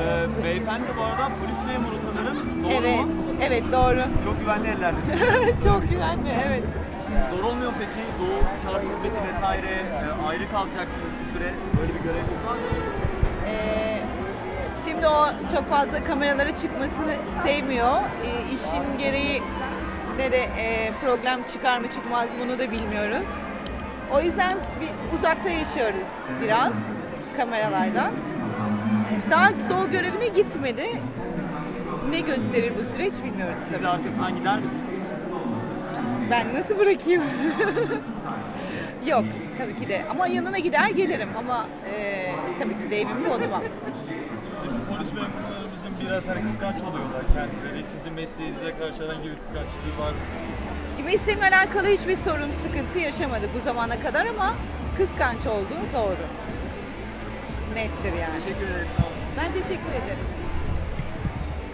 Ee, beyefendi bu arada polis memuru sanırım. Doğru Evet, mu? evet doğru. Çok güvenli ellerdesiniz. Çok güvenli, evet. Zor olmuyor peki doğu çağrı hizmeti vesaire e, ayrı kalacaksınız bir süre. Böyle bir göreviniz var mı? Ee, şimdi o çok fazla kameralara çıkmasını sevmiyor. Ee, işin gereği ne de e, problem çıkar mı çıkmaz bunu da bilmiyoruz. O yüzden bir uzakta yaşıyoruz biraz kameralardan. Daha doğu görevine gitmedi. Ne gösterir bu süreç bilmiyoruz Siz tabii. de arkasından gider misiniz? Ben nasıl bırakayım? Yok tabii ki de. Ama yanına gider gelirim ama e, tabii ki de evimi bozmam. Polis memurlarımızın biraz hani kıskanç oluyorlar kendileri. Sizin mesleğinize karşı herhangi bir kıskançlığı var mı? Mesleğimle alakalı hiçbir sorun, sıkıntı yaşamadık bu zamana kadar ama kıskanç olduğu doğru. Nettir yani. Teşekkür. Sağ olun. Ben teşekkür ederim.